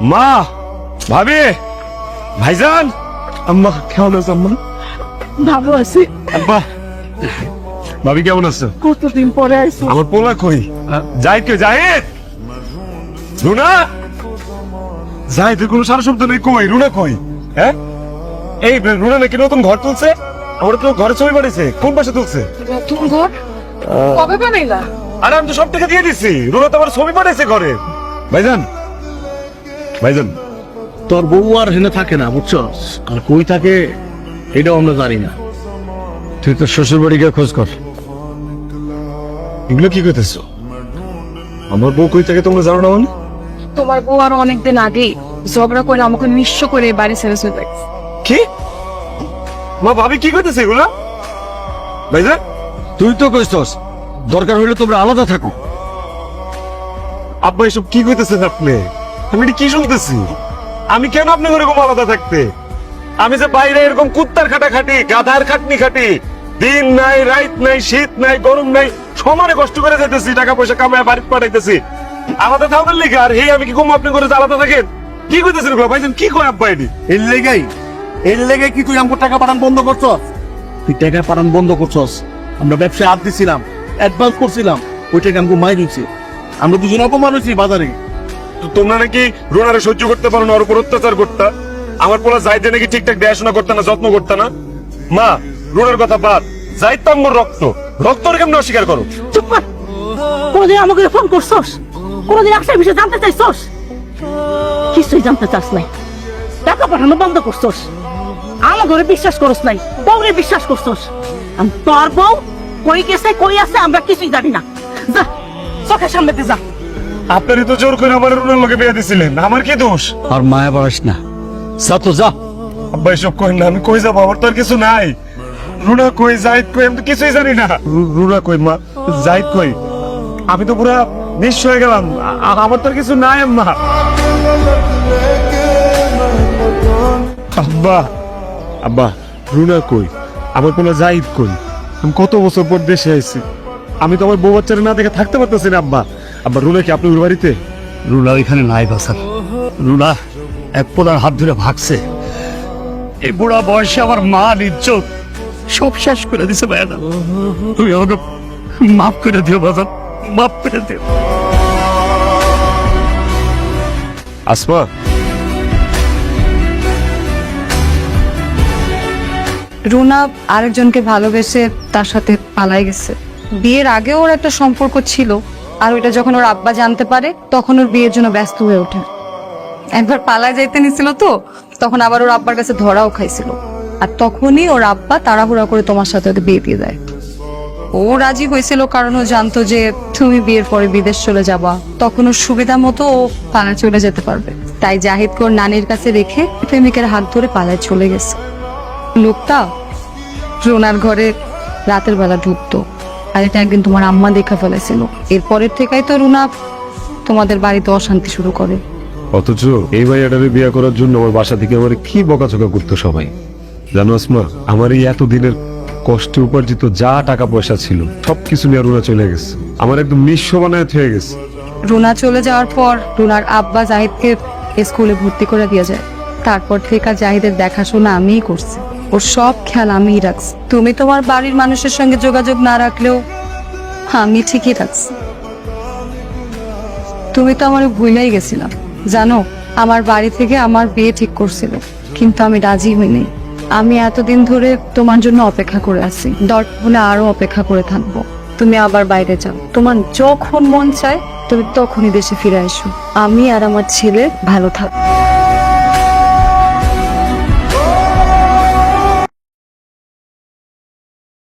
মা ভাবি ভাইজান। আম্মা কেমন আছো আম্মা? ভালো আছি। আব্বা ভাবি কেমন আছো? কতদিন পরে আইসো আমার পোলা কই? যাই কই? জাহিদ! রুনা? জাহিদের কোনো সারা শব্দ নেই কই? রুনা কই? হ্যাঁ? এই রুনা নাকি নতুন ঘর তুলছে? আমরা তো ঘরে ছবি বানিয়েছে কোন পাশে তুলছে? নতুন ঘর? কবে বানাইলা? আরে আমি তো সব টাকা দিয়ে দিছি। রুনা তো আমার ছবি বানিয়েছে ঘরে। ভাইজান ভাইজান। তোর বউ আর হেনে থাকে না বুঝছস আর কই থাকে এটাও আমরা জানি না। তুই তোর শ্বশুর বাড়ি গিয়ে খোঁজ কর। এগুলো কি করতেছো আমার বউ কই থাকে তোমরা জানো না মানে? তোমার বউ আরও অনেকদিন আগে ঝগড়া করে আমাকে নিঃস্ব করে বাড়ি ছেড়ে চলে গেছে। কি? মা ভাবি কি করতেছে এগুলা? ভাইজান? তুই তো কইছস দরকার হইলে তোমরা আলাদা থাকো। আব্বা এসব কি করতেছেন আপনি? আমি কি শুনতেছি? আমি কেন আপনার এরকম আলাদা থাকতে? আমি যে বাইরে এরকম কুত্তার খাটা খাটি গাধার খাটনি খাটি দিন নাই, রাত নাই, শীত নাই, গরম নাই, সমানে কষ্ট করে যেতেছি টাকা পয়সা কামায় বাড়ি পাঠাইতেছি। আলাদা থাকার লিখে আর হে, আমি কি কম আপনি করে আলাদা থাকেন কি করতেছেন ভাইজান, কি কয় আব্বা এটি? এর লেগাই এর লেগাই কি তুই আমাকে টাকা পাঠান বন্ধ করছস? তুই টাকা পাঠান বন্ধ করছস। আমরা ব্যবসায় হাত দিছিলাম অ্যাডভান্স করছিলাম, ওই টাকা আমাকে মাই দিচ্ছে আমরা দুজন অপমান হয়েছি বাজারে। তোমরা নাকি রোনারে সহ্য করতে পারো না, ওর উপর অত্যাচার করতা। আমার পোলা যাইতে নাকি ঠিকঠাক দেখাশোনা করতে না, যত্ন করতে না। মা, রোনার কথা বাদ। যাইত আমার রক্ত। রক্ত কেমন অস্বীকার করো? কোনদিন আমাকে ফোন করছস? কোনদিন একসাথে বিষয়ে জানতে চাইছস? কিছুই জানতে চাস নাই। টাকা পাঠানো বন্ধ করছস। আমার ঘরে বিশ্বাস করস নাই, বউরে বিশ্বাস করছস। তোর বউ কই গেছে, কই আছে আমরা কিছুই জানি না। যা, চোখের সামনে দিয়ে যা। আপনারই তো জোর করে আমার রোনার লোকে বিয়ে দিছিলেন। আমার কি দোষ? আর মায়া বাড়াস না। যা তো যা। আব্বা এসব কই না আমি কই যাব? আমার তো আর কিছু নাই। রুনা কই জাহিদ কই আমি তো কিছুই জানি না। রুনা কই মা? জাহিদ কই? আমি তো পুরা নিঃস্ব হয়ে গেলাম। আমার তো আর কিছু নাই আম্মা। আব্বা আব্বা রুনা কই? আমার কোনো জাহিদ কই? আমি কত বছর পর দেশে আইছি। আমি তো আমার বউ বাচ্চারা না দেখে থাকতে পারতেছি না আব্বা। আব্বা রুনা কি আপনি ওর বাড়িতে? রুলা ওইখানে নাই বাসার রুলা এক পোলার হাত ধরে ভাগছে। এই বুড়া বয়সে আমার মা ইজ্জত সব শেষ করে দিছে ভাইয়া তুমি আমাকে মাফ করে দিও বাজার মাফ করে দিও। আসমা। রুনা আরেকজনকে ভালোবেসে তার সাথে পালাই গেছে। বিয়ের আগেও ওর একটা সম্পর্ক ছিল। আর ওইটা যখন ওর আব্বা জানতে পারে, তখন ওর বিয়ের জন্য ব্যস্ত হয়ে ওঠে। একবার পালায় যাইতে নিছিল তো, তখন আবার ওর আব্বার কাছে ধরাও খাইছিল। আর তখনই ওর আব্বা তাড়াহুড়া করে তোমার সাথে ওকে বিয়ে দিয়ে দেয়। ও রাজি হয়েছিল কারণ ও জানতো যে তুমি বিয়ের পরে বিদেশ চলে যাবা। তখন ওর সুবিধা মতো ও পালায় চলে যেতে পারবে। তাই জাহিদকে ওর নানির কাছে রেখে প্রেমিকের হাত ধরে পালায় চলে গেছে। লোকটা রোনার ঘরে রাতের বেলা ঢুকতো। আর এটা একদিন তোমার আম্মা দেখা ফেলেছিল। এরপরের থেকেই তো রুনা তোমাদের বাড়িতে অশান্তি শুরু করে। অথচ এই ভাইয়াটারে বিয়ে করার জন্য আমার বাসা থেকে আমার কি বকাঝকা করতো সবাই। জানো আসমা আমার এই এতদিনের কষ্টে উপার্জিত যা টাকা পয়সা ছিল সবকিছু নিয়ে রুনা চলে গেছে। আমার একদম নিঃস্ব বানায় হয়ে গেছে। রুনা চলে যাওয়ার পর রুনার আব্বা জাহিদকে স্কুলে ভর্তি করে দিয়ে যায়। তারপর থেকে আর জাহিদের দেখাশোনা আমিই করছি। ওর সব খেয়াল আমিই রাখছি। তুমি তোমার বাড়ির মানুষের সঙ্গে যোগাযোগ না রাখলেও আমি ঠিকই রাখছি তুমি তো আমার ভুলেই গেছিলাম জানো, আমার বাড়ি থেকে আমার বিয়ে ঠিক করছিল, কিন্তু আমি রাজি হইনি। আমি এতদিন ধরে তোমার জন্য অপেক্ষা করে আছি। হলে আরও অপেক্ষা করে থাকব। তুমি আবার বাইরে যাও। তোমার যখন মন চায়, তুমি তখনই দেশে ফিরে আসো আমি আর আমার ছেলে ভালো থাকব।